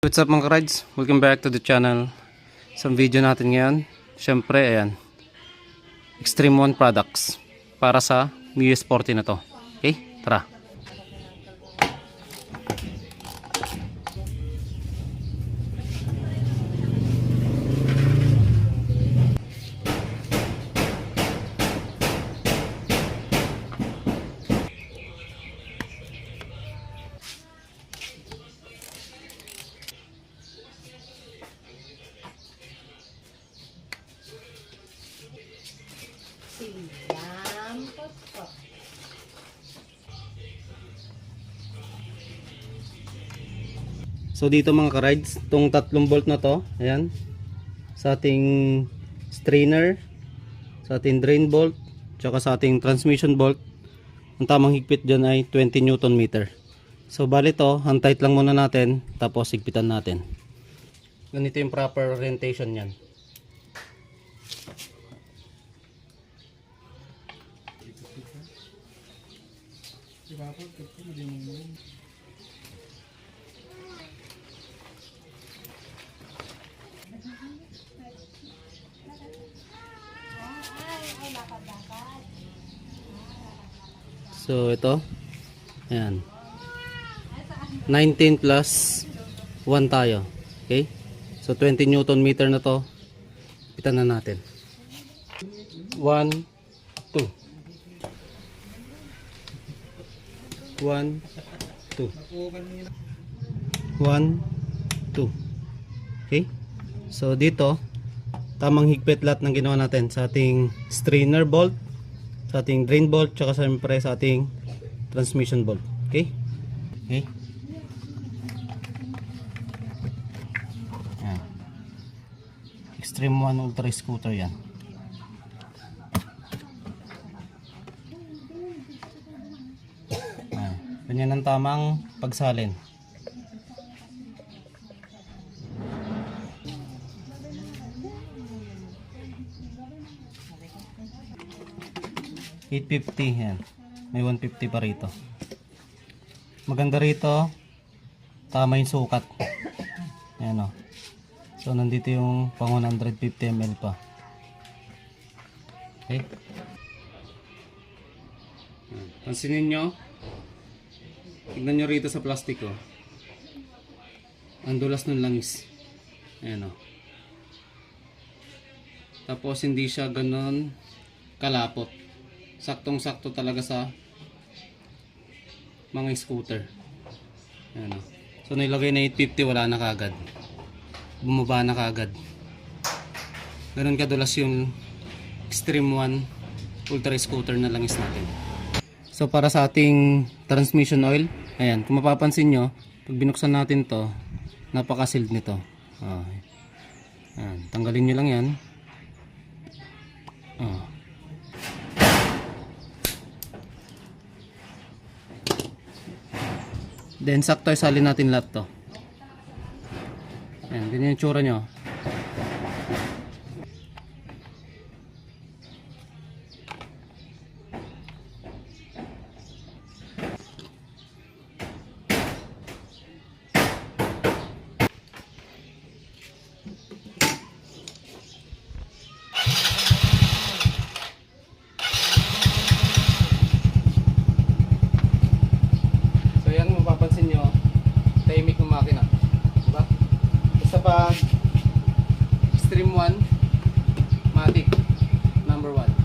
What's up mga rides? Welcome back to the channel. Sa video natin ngayon, syempre ayan, Extreme One products para sa MIUI Sporty na to. Okay, tara. So dito mga ka-rides, tong tatlong bolt na to, ayan, sa ating strainer, sa ating drain bolt, tsaka sa ating transmission bolt, ang tamang higpit dyan ay 20 Newton meter. So bali to, hand tight lang muna natin, tapos higpitan natin. Ganito yung proper orientation yan. So ito, ayan. 19 plus 1 tayo. Okay? So 20 Newton meter na to. Pitan na natin. 1, 2. 1, 2. 1, 2. Okay? So dito, tamang higpit lahat ng ginawa natin sa ating strainer bolt, sa ating drain bolt, tsaka siyempre sa ating transmission bolt. Okay? Okay? Yan. Extreme 1 Ultra Scooter yan. Yan. Ang tamang pagsalin. $850 yan. May 150 pa rito. Maganda rito, tama yung sukat. Yan o. So, nandito yung pang 150 ml pa. Okay. Pansinin nyo. Tignan nyo rito sa plastiko. Ang dulas ng langis. Ayan o. Tapos hindi siya ganon kalapot. Saktong-sakto talaga sa mga scooter. Ayan o. So nilagay na 850 wala na kagad. Bumaba na kagad. Ganon kadulas yung Extreme 1 Ultra Scooter na langis natin. So para sa ating transmission oil, ayan, kung mapapansin nyo, pag binuksan natin to, napaka-sealed nito. Oh. Ayan, tanggalin nyo lang yan. Oh. Then sakto isalin natin lahat to. Ayan, ganyan yung tsura nyo. So yan kung mapapansin nyo, tahimik ng makina. Diba? Basta pa Extreme 1, Matic, number 1.